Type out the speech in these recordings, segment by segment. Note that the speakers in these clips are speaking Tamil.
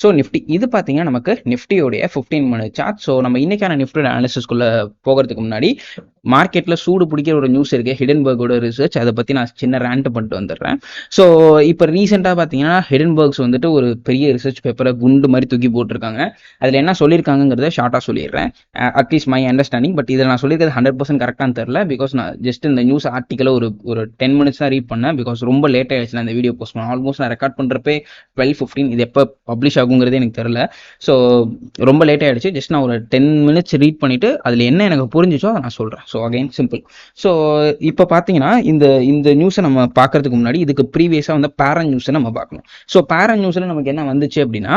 ஸோ நிஃப்டி இது பார்த்தீங்கன்னா நமக்கு நிஃப்டியோடைய ஃபிஃப்டீன் மினிட் சார்ட் ஸோ நம்ம இன்னைக்கான நிஃப்டியோட அனாலிசிஸ்குள்ளே போகிறதுக்கு முன்னாடி மார்க்கெட்டில் சூடு பிடிக்கிற ஒரு நியூஸ் இருக்கு ஹிடன்பர்கோட ரிசர்ச் அதை பற்றி நான் சின்ன ரேண்ட் பண்ணிட்டு வந்துடுறேன். ஸோ இப்போ ரீசெண்டாக பார்த்தீங்கன்னா ஹிடன்பர்க்ஸ் வந்துட்டு ஒரு பெரிய ரிசர்ச் பேப்பரை குண்டு மாதிரி தூக்கி போட்டிருக்காங்க. அதில் என்ன சொல்லியிருக்காங்கிறத ஷார்ட்டாக சொல்லிடுறேன். அட்லீஸ்ட் மை அண்டர்ஸ்டாண்டிங் பட் இதில் நான் சொல்லியிருக்கிறது ஹண்ட்ரட் பர்சன்ட் கரெக்டாக தெரில பிகாஸ் நான் ஜஸ்ட் இந்த நியூஸ் ஆர்டிக்கலை ஒரு ஒரு டென் மினிட்ஸ் தான் ரீட் பண்ணேன். பிகாஸ் ரொம்ப லேட் ஆயிடுச்சு நான் இந்த வீடியோ போஸ்ட் பண்ணேன் ஆல்மோஸ்ட் நான் ரெக்கார்ட் பண்ணுறப்பே டுவெல் ஃபிஃப்டீன் இது எப்போ பப்ளிஷ் ஆகும் ஆகுங்கிறது எனக்கு தெரில ஸோ ரொம்ப லேட் ஆயிடுச்சு. ஜஸ்ட் நான் ஒரு டென் மினிட்ஸ் ரீட் பண்ணிட்டு அதில் என்ன எனக்கு புரிஞ்சிச்சோ அதை நான் சொல்கிறேன் ஸோ அகைன் சிம்பிள் ஸோ இப்போ பார்த்தீங்கன்னா இந்த இந்த நியூஸை நம்ம பார்க்கறதுக்கு முன்னாடி இதுக்கு ப்ரீவியஸாக வந்து பேரன் நியூஸை நம்ம பார்க்கணும். ஸோ பேரன் நியூஸில் நமக்கு என்ன வந்துச்சு அப்படின்னா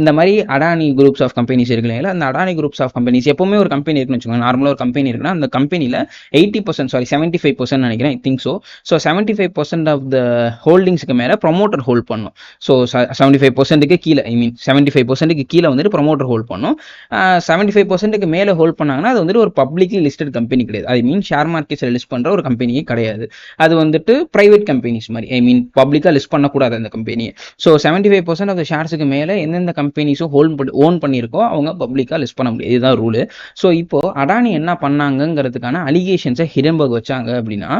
இந்த மாதிரி அடானி குரூப்ஸ் ஆஃப் கம்பெனிஸ் இருக்கு இல்லைங்களா அந்த அடானி குரூப்ஸ் ஆஃப் கம்பெனிஸ் எப்பவுமே ஒரு கம்பெனி இருக்குன்னு வச்சுக்கோங்க. நார்மலாக ஒரு கம்பெனி இருக்குன்னா அந்த கம்பெனியில் eighty percent sorry seventy five percent நினைக்கிறேன் I think so so seventy five percent of the ஹோல்டிங்ஸுக்கு மேலே ப்ரொமோட்டர் ஹோல்ட் பண்ணும் ஸோ செவன்ட்டி ஃபைவ் பர்சன்ட்டுக்கு கீழே ஐ மீன் செவன்டி ஃபைவ் பர்சன்ட்டுக்கு கீழே வந்துட்டு ப்ரொமோட்டர் ஹோல்ட் பண்ணும். செவன்ட்டி ஃபைவ் பர்சன்ட்டுக்கு மேலே ஹோல்ட் பண்ணாங்கன்னா அது வந்துட்டு ஒரு பப்ளிக்லி லிஸ்டட் கம்பெனி கிடையாது. ஐ மீன் ஷேர் மார்க்கெட்ஸில் லிஸ்ட் பண்ணுற ஒரு கம்பெனியே கிடையாது. அது வந்துட்டு ப்ரைவேட் கம்பெனிஸ் மாதிரி. ஐ மீன் பப்ளிக்காக லிஸ்ட் பண்ணக்கூடாது அந்த கம்பெனியை so seventy five percent of ஷேர்ஸுக்கு மேலே எந்தெந்த கம்பெனிஸும் ஹோல்ட் பண்ணி ஓன் பண்ணியிருக்கோ அவங்க பப்ளிக்காக லிஸ்ட் பண்ண முடியாது. இதுதான் ரூலு ஸோ இப்போ அடானி என்ன பண்ணாங்கிறதுக்கான அலிகேஷன்ஸை ஹிடன்பர்க் வச்சாங்க அப்படின்னா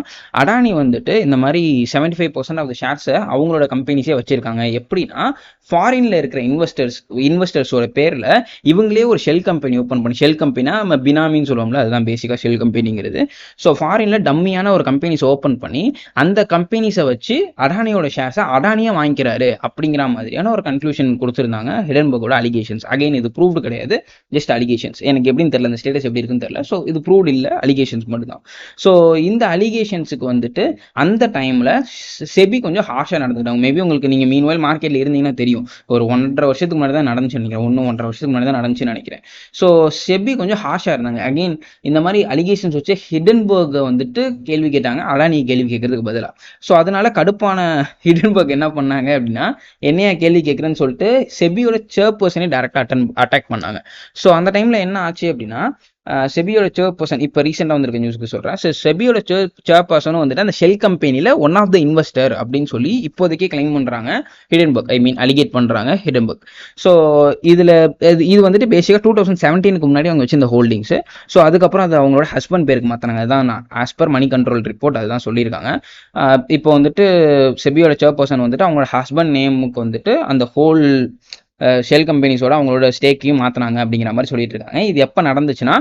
அடானி வந்துட்டு இந்த மாதிரி seventy five percent of the ஷேர்ஸை அவங்களோட கம்பெனிஸே வச்சிருக்காங்க. எப்படின்னா ஃபாரின்ல இருக்க இருக்கிற இன்வெஸ்டர்ஸ் இன்வெஸ்டர்ஸோட பேர்ல இவங்களே ஒரு ஷெல் கம்பெனி ஓப்பன் பண்ணி ஷெல் கம்பெனினா நம்ம பினாமின்னு சொல்லுவோம்ல அதுதான் பேசிக்காக ஷெல் கம்பெனிங்கிறது ஸோ ஃபாரின்ல டம்மியான ஒரு கம்பெனிஸ் ஓப்பன் பண்ணி அந்த கம்பெனிஸை வச்சு அடானியோட ஷேர்ஸை அடானியா வாங்கிக்கிறாரு அப்படிங்கிற மாதிரியான ஒரு கன்க்ளூஷன் கொடுத்துருந்தாங்க. ஹிடன்பர்கோட அலிகேஷன்ஸ் அகைன் இது ப்ரூவ்டு கிடையாது. ஜஸ்ட் அலிகேஷன்ஸ் எனக்கு எப்படின்னு தெரியல அந்த ஸ்டேட்டஸ் எப்படி இருக்குன்னு தெரியல. ஸோ இது ப்ரூவ்டு இல்லை. அலிகேஷன்ஸ் மட்டும்தான். ஸோ இந்த அலிகேஷன்ஸுக்கு வந்துட்டு அந்த டைமில் செபி கொஞ்சம் ஹாஷாக நடந்துட்டாங்க மேபி உங்களுக்கு நீங்கள் மீன்வாயில் மார்க்கெட்டில் இருந்தீங்கன்னா தெரியும். ஒரு ஒன்றரை வருஷத்துக்கு முன்னாடி தான் நடந்துச்சு நினைக்கிறேன். ஒன்று ஒன்றரை வருஷத்துக்கு முன்னாடி தான் நடந்துச்சுன்னு நினைக்கிறேன். ஸோ செபி கொஞ்சம் ஹாஷாக இருந்தாங்க. அகைன் இந்த மாதிரி அலிகேஷன்ஸ் வச்சு ஹிடன்பர்கை வந்துட்டு கேள்வி கேட்டாங்க. அடானி கேள்வி கேட்கறதுக்கு பதிலாக ஸோ அதனால கடுப்பான ஹிடன்பர்க் என்ன பண்ணாங்க அப்படின்னா என்னையா கேள்வி கேட்குறேன்னு சொல்லிட்டு செபியோட சேர் பர்சனே டேரெக்டாக அட்டன் அட்டாக் பண்ணாங்க. ஸோ அந்த டைமில் என்ன ஆச்சு அப்படின்னா செபியோட சேர் பர்சன் இப்போ ரீசெண்டாக வந்திருக்க நியூஸ்க்கு சொல்கிறேன் ஸோ செபியோட சேர் சேர் பர்சனும் வந்துட்டு அந்த ஷெல் கம்பெனியில் ஒன் ஆஃப் த இன்வெஸ்டர் அப்படின்னு சொல்லி இப்போதைக்கு கிளைம் பண்ணுறாங்க ஹிடன்பர்க் ஐ மீன் அலிகேட் பண்ணுறாங்க ஹிடன்பர்க் ஸோ இதில் இது வந்துட்டு பேசிக்காக டூ தௌசண்ட் செவன்டீனுக்கு முன்னாடி அவங்க வச்சிருந்த ஹோல்டிங்ஸ் ஸோ அதுக்கப்புறம் அது அவங்களோட ஹஸ்பண்ட் பேருக்கு மாற்றினாங்க அதுதான் as per money control report அதுதான் சொல்லியிருக்காங்க. இப்போ வந்துட்டு செபியோட சேர் பர்சன் வந்துட்டு அவங்களோட ஹஸ்பண்ட் நேமுக்கு வந்துட்டு அந்த ஹோல் ஷெல் கம்பெனிஸோட அவங்களோட ஸ்டேக்கையும் மாற்றினாங்க அப்படிங்கிற மாதிரி சொல்லிட்டு இருக்காங்க இது எப்போ நடந்துச்சுன்னா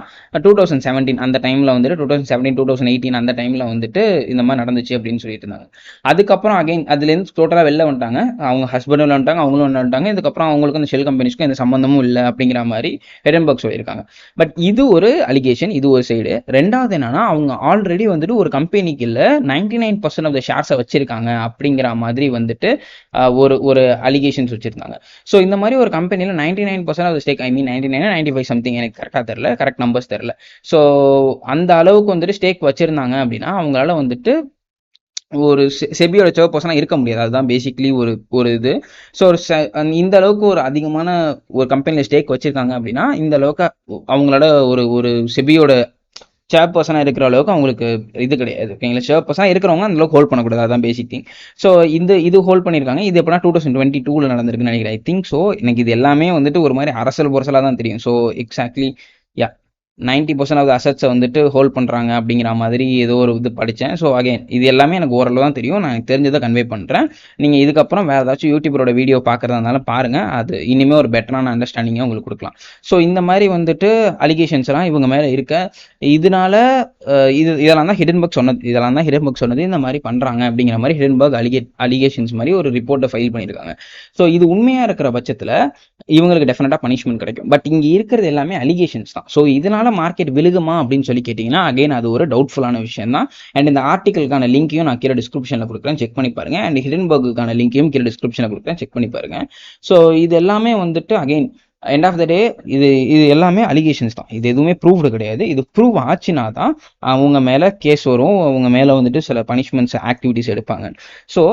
டூ தௌசண்ட் செவன்டீன் அந்த டைமில் வந்துட்டு two thousand seventeen two thousand eighteen அந்த டைமில் வந்துட்டு இந்த மாதிரி நடந்துச்சு அப்படின்னு சொல்லிட்டு இருந்தாங்க அதுக்கப்புறம் அகைன் அதுலேருந்து டோட்டலாக வெளில வந்துட்டாங்க. அவங்க ஹஸ்பண்டும் வெளில வந்துட்டாங்க அவங்களும் வெளில வந்துட்டாங்க. இதுக்கப்புறம் அவங்களுக்கு அந்த ஷெல் கம்பெனிஸ்க்கும் எந்த சம்மந்தமும் இல்லை அப்படிங்கிற மாதிரி ஹெடன்பர்க் சொல்லியிருக்காங்க. பட் இது ஒரு அலிகேஷன் இது ஒரு சைடு ரெண்டாவது என்னன்னா அவங்க ஆல்ரெடி வந்துட்டு ஒரு கம்பெனிக்கு இல்லை ninety nine percent of the ஷேர்ஸை வச்சிருக்காங்க அப்படிங்கிற மாதிரி வந்துட்டு ஒரு ஒரு அலிகேஷன்ஸ் வச்சிருந்தாங்க. ஸோ இந்த மாதிரி ஒரு கம்பெனியில் ninety nine percent of stake I mean ninety nine ninety five something எனக்கு கரெக்டாக தெரில கரெக்ட் நம்பர்ஸ் தெரில ஸோ அந்த அளவுக்கு வந்துட்டு ஸ்டேக் வச்சுருந்தாங்க அப்படின்னா அவங்களால வந்துட்டு ஒரு செ- செபியோட சேர் பர்சனாக இருக்க முடியாது. அதுதான் பேசிக்லி ஒரு ஒரு இது. ஸோ ஒரு ச- இந்த அளவுக்கு ஒரு அதிகமான ஒரு கம்பெனியில் ஸ்டேக் வச்சுருக்காங்க அப்படின்னா இந்த அளவுக்கு அவங்களோட ஒரு ஒரு செபியோட சேர் பர்சனாக இருக்கிற அளவுக்கு அவங்களுக்கு இது கிடையாது. ஓகேங்களா சேர் பர்சனாக இருக்கிறவங்க அந்த அளவுக்கு ஹோல்ட் பண்ணக்கூடாது. அதான் பேசிக் திங் ஸோ இந்த இது ஹோல்ட் பண்ணியிருக்காங்க. இது எப்படின்னா டூ தௌசண்ட் டுவெண்ட்டி டூவில் நடந்திருக்குன்னு நினைக்கிறேன். ஐ திங்க் ஸோ எனக்கு இது எல்லாமே வந்துட்டு ஒரு மாதிரி அரசல் பொரசலாக தான் தெரியும். So exactly ninety percent of அசட்ஸை வந்துட்டு ஹோல்ட் பண்ணுறாங்க அப்படிங்கிற மாதிரி ஏதோ ஒரு இது படித்தேன் ஸோ அகைன் இது எல்லாமே எனக்கு ஓரளவு தான் தெரியும். நான் எனக்கு தெரிஞ்சதை கன்வே பண்ணுறேன் நீங்கள் இதுக்கப்புறம் வேறு ஏதாச்சும் யூடியூபரோட வீடியோ பார்க்குறதா இருந்தாலும் பாருங்கள் அது இனிமேல் ஒரு பெட்டரான அண்டர்ஸ்டாண்டிங்கை உங்களுக்கு கொடுக்கலாம். ஸோ இந்த மாதிரி வந்துட்டு அலிகேஷன்ஸ் எல்லாம் இவங்க மேலே இருக்க. இதனால இது இதெல்லாம் தான் ஹிடன்பர்க் சொன்னது. இதெல்லாம் தான் ஹிடன்பர்க் சொன்னது. இந்த மாதிரி பண்ணுறாங்க அப்படிங்கிற மாதிரி ஹிடன்பர்க் அலிகே அலிகேஷன்ஸ் மாதிரி ஒரு ரிப்போர்ட்டை ஃபைல் பண்ணியிருக்காங்க. ஸோ இது உண்மையாக இருக்கிற பட்சத்தில் இவங்களுக்கு டெஃபினட்டாக பனிஷ்மெண்ட் கிடைக்கும். பட் இங்கே இருக்கிறது எல்லாமே அலிகேஷன்ஸ் தான். ஸோ இதனால மார்க்கெட் விழுகுமா அப்படின்னு சொல்லி கேட்டிங்கன்னா அகைன் அது ஒரு டவுட்ஃபுல்லான விஷயம் தான் அண்ட் இந்த ஆர்டிக்கலுக்கான லிங்க்கையும் நான் கீழே டிஸ்கிரிப்ஷனில் கொடுக்குறேன். செக் பண்ணி பாருங்க. அண்ட் ஹிடன்பர்க்குக்கான லிங்க்கையும் கீழே டிஸ்கிரிப்ஷனில் கொடுக்குறேன். செக் பண்ணி பாருங்க. ஸோ இது எல்லாமே வந்துட்டு again end of the day இது இது எல்லாமே அலிகேஷன்ஸ் தான். இது எதுவுமே ப்ரூவ்டு கிடையாது. இது ப்ரூவ் ஆச்சுன்னா தான் அவங்க மேலே கேஸ் வரும். அவங்க மேலே வந்துட்டு சில பனிஷ்மெண்ட்ஸ் ஆக்டிவிட்டிஸ் எடுப்பாங்க. ஸோ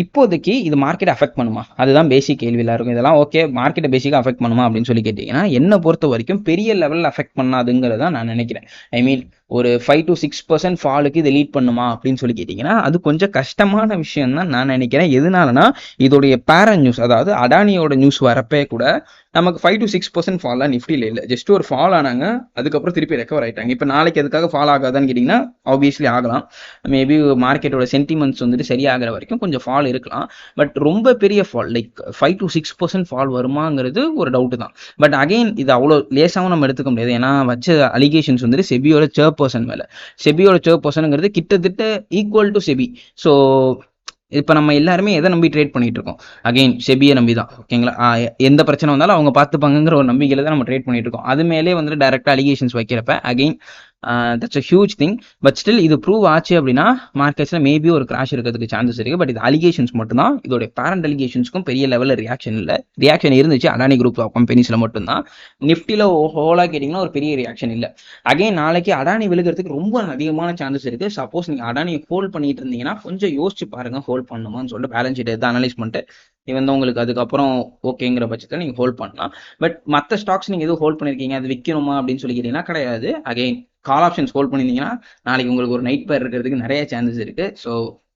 இப்போதைக்கு இது மார்க்கெட் அஃபெக்ட் பண்ணுமா? அதுதான் பேசிக் கேள்வியில் இருக்கும் இதெல்லாம் ஓகே மார்க்கெட்டை பேசிக்காக அஃபெக்ட் பண்ணுமா அப்படின்னு சொல்லி கேட்டிங்கன்னா என்னை பொறுத்த வரைக்கும் பெரிய லெவலில் அஃபெக்ட் பண்ணாதுங்கிறத நான் நினைக்கிறேன். ஐ மீன் ஒரு ஃபைவ் டு சிக்ஸ் பர்சன்ட் ஃபாலுக்கு இது லீட் பண்ணுமா அப்படின்னு சொல்லி கேட்டிங்கன்னா அது கொஞ்சம் கஷ்டமான விஷயம் தான் நான் நினைக்கிறேன். எதனாலனா இதோடைய பேரன் நியூஸ் அதாவது அடானியோட நியூஸ் வரப்பே கூட நமக்கு ஃபைவ் டு சிக்ஸ் பர்சன்ட் ஃபாலாக நிஃப்டியில் இல்லை. ஜஸ்ட் ஒரு ஃபால் ஆனாங்க அதுக்கப்புறம் திருப்பி ரெக்கவர் ஆகிட்டாங்க இப்போ நாளைக்கு அதுக்காக ஃபால் ஆகாதான்னு கேட்டிங்கன்னா ஆப்வியஸ்லி ஆகலாம். மேபி மார்க்கெட்டோட சென்டிமெண்ட்ஸ் வந்துட்டு சரியாகிற வரைக்கும் கொஞ்சம் ஃபால் இருக்கலாம். பட் ரொம்ப பெரிய fall like five to six percent fall வருமாங்கிறது ஒரு டவுட்டு தான். பட் அகைன் இது அவ்வளோ லேசாகவும் நம்ம எடுத்துக்க முடியாது. ஏன்னா வச்ச அலிகேஷன்ஸ் வந்துட்டு செபியோட சேர் பர்சன் மேலே. செபியோட சேர் பர்சனுங்கிறது கிட்டத்தட்ட ஈக்குவல் டு செபி. ஸோ இப்போ நம்ம எல்லாருமே எதை நம்பி ட்ரேட் பண்ணிட்டு இருக்கோம் அகைன் செபியை நம்பி தான் ஓகேங்களா எந்த பிரச்சனை வந்தாலும் அவங்க பார்த்துப்பாங்கங்கிற ஒரு நம்பிக்கையில தான் நம்ம ட்ரேட் பண்ணிட்டு இருக்கோம் அது மேலே வந்துட்டு டைரக்டா அலிகேஷன்ஸ் வைக்கிறப்ப again that's a huge thing but still இது ப்ரூவ் ஆச்சு அப்படின்னா மார்க்கெட்ஸில் மேபி ஒரு கிராஷ் இருக்கிறதுக்கு சான்சஸ் இருக்கு. பட் இது அலிகேஷன்ஸ் மட்டும்தான். இதோட பேரண்ட் அலிகேஷன்ஸ்க்கும் பெரிய லெவலில் ரியாக்ஷன் இல்லை. ரியாக்ஷன் இருந்துச்சு. அடானி குரூப் ஆஃப் கம்பெனிஸில் மட்டும்தான். நிஃப்டியில் ஹோலாக கேட்டிங்கன்னா ஒரு பெரிய ரியாக்ஷன் இல்லை. அகைன் நாளைக்கு அடானி விழுகிறதுக்கு ரொம்ப அதிகமான சான்சஸ் இருக்கு. சப்போஸ் நீங்க அடானி ஹோல்ட் பண்ணிட்டு இருந்தீங்கன்னா கொஞ்சம் யோசிச்சு பாருங்க ஹோல்ட் பண்ணுமான்னு சொல்லிட்டு பேலன்ஸ் ஷீட் எடுத்து அனலைஸ் பண்ணிட்டு இவன் உங்களுக்கு அதுக்கப்புறம் ஓகேங்கிற பட்சத்தில் நீங்க ஹோல்ட் பண்ணலாம். பட் மற்ற ஸ்டாக்ஸ் நீங்கள் எதுவும் ஹோல்ட் பண்ணிருக்கீங்க? அது விற்கணுமா அப்படின்னு சொல்லிக்கிறீங்கன்னா கிடையாது. அகைன் கால் ஆப்ஷன்ஸ் ஹோல்ட் பண்ணிருந்தீங்கன்னா நாளைக்கு உங்களுக்கு ஒரு நைட் பேர் இருக்கிறதுக்கு நிறைய சான்சஸ் இருக்கு. ஸோ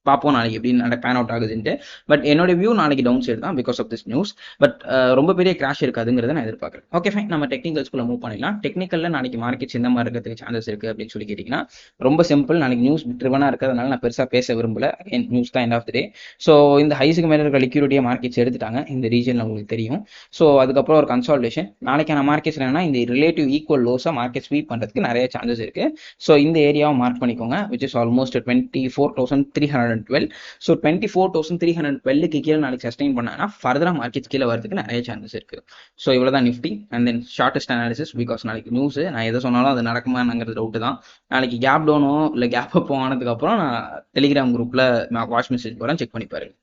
பார்ப்போம் நாளைக்கு எப்படி நட பேன் அவுட் ஆகுதுன்ட்டு. பட் என்னோட வியூ நாளைக்கு டவுன் சைடு தான் because of this news but ரொம்ப பெரிய கிராஷ் இருக்காதுங்கிறத நான் எதிர்பார்க்குறேன். ஓகே ஃபைன் நம்ம டெக்னிக்கல்ஸ்குள்ள மூவ் பண்ணிடலாம். டெக்னிக்கலில் நாளைக்கு மார்க்கெட்ஸ் எந்த மாதிரி இருக்கிறதுக்கு சான்சஸ் இருக்கு அப்படின்னு சொல்லி கேட்டிங்கன்னா ரொம்ப சிம்பிள் நாளைக்கு நியூஸ் ட்ரிவனாக இருக்கிறதுனால நான் பெருசாக பேச விரும்பல. அகைன் நியூஸ் தான் end of the day so இந்த ஹைஸுக்கு மேலே இருக்கிற லிக்யூரிட்டியை மார்க்கெட்ஸ் எடுத்துட்டாங்க. இந்த ரீஜனில் உங்களுக்கு தெரியும். ஸோ அதுக்கப்புறம் ஒரு கன்சால்டேஷன் நாளைக்கான மார்க்கெட்ஸ் என்னன்னா இந்த ரிலேட்டிவ் ஈக்குவல் லோஸாக மார்க்கெட் ஸ்வீப் பண்ணுறதுக்கு நிறைய சான்சஸ் இருக்கு. ஸோ இந்த ஏரியாவை மார்க் பண்ணிக்கோங்க which is almost twenty four thousand three hundred hundred twelve so twenty four thousand three hundred டுவெல்லுக்கு கீழே நாளைக்கு சஸ்டைன் பண்ணாங்கன்னா ஃபர்தராக மார்க்கெட் கீழே வரதுக்கு நிறைய சான்சஸ் இருக்கு. ஸோ இவ்வளோ தான் Nifty and then shortest analysis because நாளைக்கு நியூஸ் நான் எதை சொன்னாலும் அது நடக்குமாங்கிறது டவுட் தான். நாளைக்கு கேப் டவுனோ இல்லை கேப் அப்போ ஆனதுக்கப்புறம் நான் டெலிகிராம் குரூப்பில் வாய்ஸ் மெசேஜ் போகிறேன் செக் பண்ணி பாருங்க.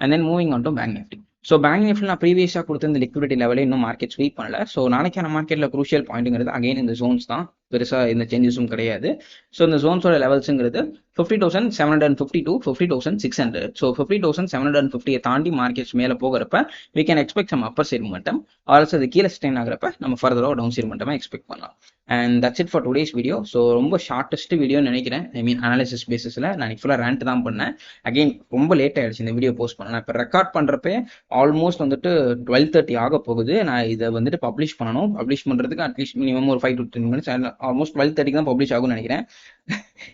And then moving on to bank Nifty so bank Nifty நான் ப்ரீவியஸாக கொடுத்த இந்த லிக்விடிட்டி லெவலே இன்னும் மார்க்கெட் ஸ்வீப் பண்ணல. ஸோ நாளைக்கான மார்க்கெட்டில் குரூஷியல் பாயிண்ட்டுங்கிறது அகைன் இந்த ஜோன்ஸ் தான். பெருசாக இந்த சேஞ்சஸும் கிடையாது. ஸோ இந்த ஜோன்ஸோட லெவல்ஸுங்கிறது fifty thousand seven hundred fifty to fifty thousand six hundred so fifty thousand seven hundred ஃபிஃப்டியை தாண்டி மார்க்கெட்ஸ் மேலே போகிறப்ப we can expect some upper side momentum. Also அது கீழே ஸ்டெயின் ஆகிறப்ப நம்ம ஃபர்தராக டவுன் சைட் மட்டுமே எக்ஸ்பெக்ட் பண்ணலாம். And that's it for today's video so ரொம்ப ஷார்ட்டஸ்ட் வீடியோ நினைக்கிறேன். ஐ மீன் அனாலிசிஸ் பேசிஸில் நான் ஃபுல்லாக ரேண்ட் தான் பண்ணேன். அகைன் ரொம்ப லேட் ஆயிடுச்சு இந்த வீடியோ போஸ்ட் பண்ண. நான் இப்போ ரெக்கார்ட் பண்ணுறப்ப ஆல்மோஸ்ட் வந்துட்டு டுவெல் தேர்ட்டி ஆக போகுது. நான் இதை வந்துட்டு பப்ளிஷ் பண்ணணும். பப்ளிஷ் பண்ணுறதுக்கு அட்லீஸ்ட் மினிமம் ஒரு five to ten minutes almost twelve தேர்ட்டிக்கு தான் பப்ளிஷ் ஆகும்னு நினைக்கிறேன்.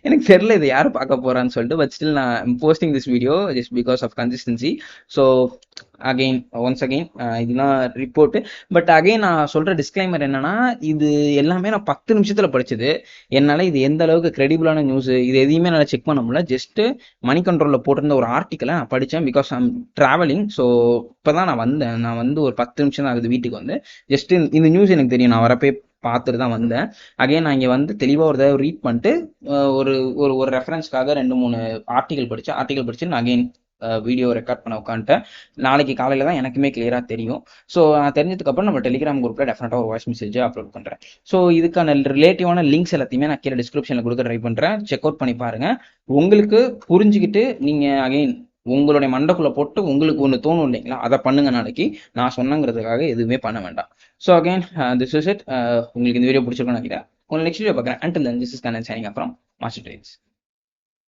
எனக்கு தெரியல இது யார் பார்க்க போறான்னு சொல்லிட்டு பட் ஸ்டில் நான் posting this video just because of consistency so again once again இதுதான் ரிப்போர்ட் பட் அகைன் நான் சொல்ற டிஸ்க்ளைமர் என்னன்னா இது எல்லாமே நான் பத்து நிமிஷத்துல படிச்சது. என்னால இது எந்த அளவுக்கு கிரெடிபிளான நியூஸ் இது எதையுமே என்னால் செக் பண்ண முடியல. ஜஸ்ட் மணி கண்ட்ரோலில் போட்டிருந்த ஒரு ஆர்டிக்கலை நான் படித்தேன் பிகாஸ் ஐம் ட்ராவலிங் ஸோ இப்போ தான் நான் வந்தேன். நான் வந்து ஒரு பத்து நிமிஷம் தான் ஆகுது வீட்டுக்கு வந்து. ஜஸ்ட் இந்த நியூஸ் எனக்கு தெரியும். நான் வரப்பே பார்த்துட்டு தான் வந்தேன். அகைன் நான் இங்கே வந்து தெளிவாக ஒரு தடவை ரீட் பண்ணிட்டு ஒரு ஒரு ஒரு ரெஃபரன்ஸ்க்காக ரெண்டு மூணு ஆர்டிகல் படிச்சு ஆர்டிகல் படிச்சு நான் அகைன் வீடியோ ரெக்கார்ட் பண்ண உட்காந்துட்டேன். நாளைக்கு காலையில் தான் எனக்குமே கிளியராக தெரியும். ஸோ நான் தெரிஞ்சதுக்கப்புறம் நம்ம டெலிகிராம் குரூப்பில் டெஃபினட்டாக ஒரு வாய்ஸ் மெசேஜ் அப்லோட் பண்ணுறேன் ஸோ இதுக்கான ரிலேட்டிவான லிங்க்ஸ் எல்லாத்தையுமே நான் கீழே டிஸ்கிரிப்ஷனில் கொடுக்க ட்ரை பண்ணுறேன் செக் அவுட் பண்ணி பாருங்க. உங்களுக்கு புரிஞ்சுக்கிட்டு நீங்கள் அகைன் உங்களுடைய மண்டக்குள்ள போட்டு உங்களுக்கு ஒன்று தோணும் இல்லைங்களா? அதை பண்ணுங்க நாளைக்கு. நான் சொன்னங்கிறதுக்காக எதுவுமே பண்ண வேண்டாம். So again this is it உங்களுக்கு இந்த வீடியோ பிடிச்சிருக்கோம் நினைக்கிறேன். உங்களை நெக்ஸ்ட் வீடியோ பார்க்குறேன். And then this is Kannan signing அப்புறம் மாஸ்டர் ட்ரேட்ஸ்